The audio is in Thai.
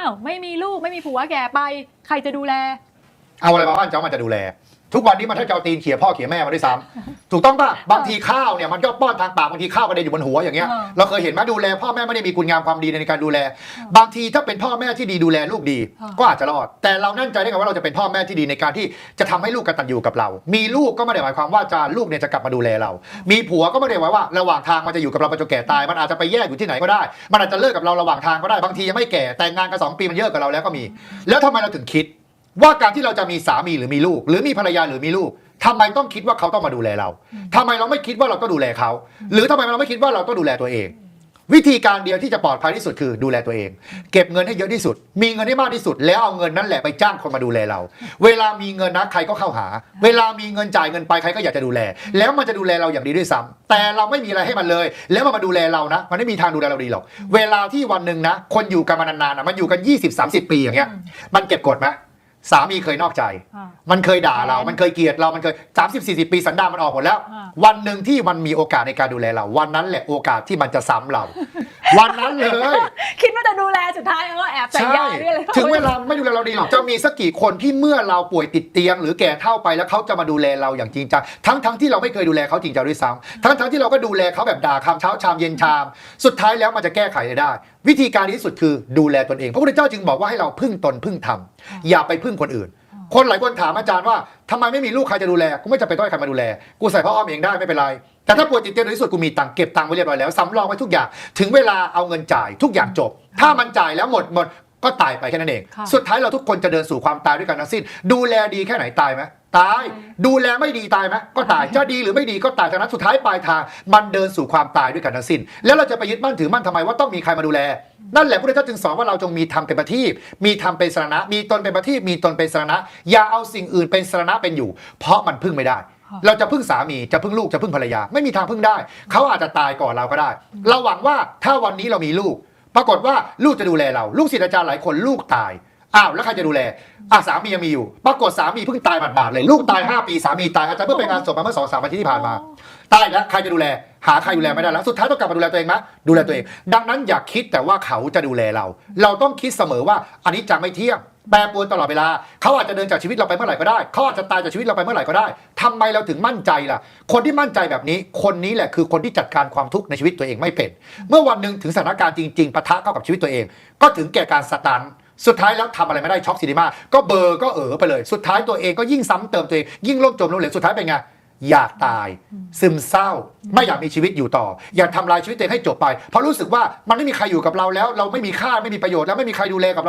าวไม่มีลูกไม่มีผัวแก่ไป ใครจะดูแล เอาอะไรมาบ้านเจ้ามันจะดูแล ทุกวันนี้มันถ้าจะเอาตีนเขี่ยพ่อเขี่ยแม่มาด้วยซ้ำถูกต้องป่ะบางทีข้าวเนี่ยมันก็ป้อนทางปากบางทีข้าวกระเด็นอยู่บนหัวอย่างเงี้ยอ่าเราเคยเห็นไหมดูแลพ่อแม่ไม่ได้มีคุณงามความดีในการดูแล บางทีถ้าเป็นพ่อแม่ที่ดีดูแลลูกดีอ่าก็อาจจะรอด แต่เรานั่นใจได้ไงว่าเราจะเป็นพ่อแม่ที่ดีในการที่จะทำให้ลูกกตัญญูกับเรา มีลูกก็ไม่ได้หมายความว่าจะลูกเนี่ยจะกลับมาดูแลเรา มีผัวก็ไม่ได้หมายว่าระหว่างทางมันจะอยู่กับเราไปจนแก่ตาย มันอาจจะไปแยกอยู่ที่ไหนก็ได้ มันอาจจะเลิกกับเราระหว่างทางก็ได้บางทียังไม่แก่แต่งงานกันสองปีมันเยอะกับเราแล้วก็มี แล้วทำไมเราถึงคิด ว่าการที่เราจะมีสามีหรือมีลูก หรือมีภรรยาหรือมีลูกทำไมต้องคิดว่าเขาต้องมาดูแลเราทำไมเราไม่คิดว่าเราต้องดูแลเขา หรือทำไมเราไม่คิดว่าเราต้องดูแลตัวเอง วิธีการเดียวที่จะปลอดภัยที่สุดคือดูแลตัวเอง เก็บเงินให้เยอะที่สุด มีเงินให้มากที่สุด แล้วเอาเงินนั้นแหละไปจ้างคนมาดูแลเรา เวลามีเงินนะใครก็เข้าหา เวลามีเงินจ่ายเงินไปใครก็อยากจะดูแล แล้วมันจะดูแลเราอย่างดีด้วยซ้ำแต่เราไม่มีอะไรให้มันเลย แล้วมันมาดูแลเรานะ มันไม่มีทางดูแลเราดีหรอก เวลาที่วันหนึ่งนะ คนอยู่กันมานานๆนะมันอยู่กัน 20-30 ปีอย่างเงี้ย มันเก็บกดไหม สามีเคยนอกใจ อ่า มันเคยด่าเรา มันเคยเกลียดเรา มันเคย 30 40 ปีสันดานมันออกหมดแล้ว อ่า วันหนึ่งที่มันมีโอกาสในการดูแลเรา วันนั้นแหละโอกาสที่มันจะซ้ำเรา วันนั้นเลย คิด ว่าจะดูแลสุดท้ายก็แอบใส่ใช่ยาด้วยเลยถึงเวลาไม่ดูแลเราดีหรอกจะมีสักกี่คนที่เมื่อเราป่วยติดเตียง หรือแก่เท่าไปแล้วเขาจะมาดูแลเราอย่างจริงจังทั้งทั้งที่เราไม่เคยดูแลเขาจริงจังด้วยซ้ำทั้งทั้งที่เราก็ดูแลเขาแบบด่าคำเช้าชามเย็นชาม สุดท้ายแล้วมันจะแก้ไขได้ วิธีการที่สุดคือดูแลตนเองพระพุทธเจ้าจึงบอกว่าให้เราพึ่งตนพึ่งธรรมอย่าไปพึ่งคนอื่น คนหลายคนถามอาจารย์ว่าทำไมไม่มีลูกใครจะดูแล กูไม่จำเป็นต้องให้ใครมาดูแล กูใส่พ่ออ้อมเองได้ไม่เป็นไร แต่ถ้าป่วยติดเตียงในที่สุดกูมีตังค์เก็บตังค์ไว้เรียบร้อยแล้วสำรองไว้ทุกอย่าง ถึงเวลาเอาเงินจ่ายทุกอย่างจบ ถ้ามันจ่ายแล้วหมดหมด ก็ตายไปแค่นั้นเอง ค่ะ สุดท้ายเราทุกคนจะเดินสู่ความตายด้วยกันทั้งสิ้น ดูแลดีแค่ไหนตายไหมตาย ดูแลไม่ดีตายไหมก็ตาย จะดีหรือไม่ดีก็ตายจากนั้นสุดท้ายปลายทาง มันเดินสู่ความตายด้วยกันทั้งสิ้น แล้วเราจะไปยึดมั่นถือมั่นทำไมว่าต้องมีใครมาดูแล นั่นแหละพระพุทธเจ้าจึงสอนว่าเราจงมีธรรมเป็นประทีปมีธรรมเป็นสรณะ มีตนเป็นประทีปมีตนเป็นสรณะ อย่าเอาสิ่งอื่นเป็นสรณะเป็นอยู่ เพราะมันพึ่งไม่ได้เราจะพึ่งสามีจะพึ่งลูกจะพึ่งภรรยา ไม่มีทางพึ่งได้ เขาอาจจะตายก่อนเราก็ได้ เราหวังว่าถ้าวันนี้เรามีลูก ปรากฏว่าลูกจะดูแลเรา ลูกศิษย์อาจารย์หลายคนลูกตาย อ้าวแล้วใครจะดูแลอะสามียังมีอยู่ ปรากฏสามีเพิ่งตายบาดๆเลย ลูกตาย 5 ปีสามีตายอาจารย์เพิ่งไปงานศพมาเมื่อสองสามอาทิตย์ที่ผ่านมา ตายแล้วใครจะดูแล หาใครดูแลไม่ได้แล้ว สุดท้ายต้องกลับมาดูแลตัวเองไหมดูแลตัวเอง ดังนั้นอย่าคิดแต่ว่าเขาจะดูแลเรา เราต้องคิดเสมอว่าอันนี้จะไม่เที่ยงแปรปรวนตลอดเวลา เขาอาจจะเดินจากชีวิตเราไปเมื่อไหร่ก็ได้ เขาอาจจะตายจากชีวิตเราไปเมื่อไหร่ก็ได้ทำไมเราถึงมั่นใจล่ะ คนที่มั่นใจแบบนี้ คนนี้แหละคือคนที่จัดการความทุกข์ในชีวิตตัวเองไม่เป็น เมื่อวันหนึ่งถึงสถานการณ์จริง ๆปะทะเข้ากับชีวิตตัวเอง ก็ถึงแก่การสตัน สุดท้ายแล้วทำอะไรไม่ได้ช็อกซีนีมาก็เบอร์ก็เออไปเลย สุดท้ายตัวเองก็ยิ่งซ้ำเติมตัวเอง ยิ่งล่มจมลงเหลวสุดท้ายเป็นไงอยากตาย ซึมเศร้า ไม่อยากมีชีวิตอยู่ต่อ อยากทำลายชีวิตตัวเองให้จบไป เพราะรู้สึกว่ามันไม่มีใครอยู่กับเราแล้ว เราไม่มีค่าไม่มีประโยชน์แล้วไม่มีใครดูแลกับเรา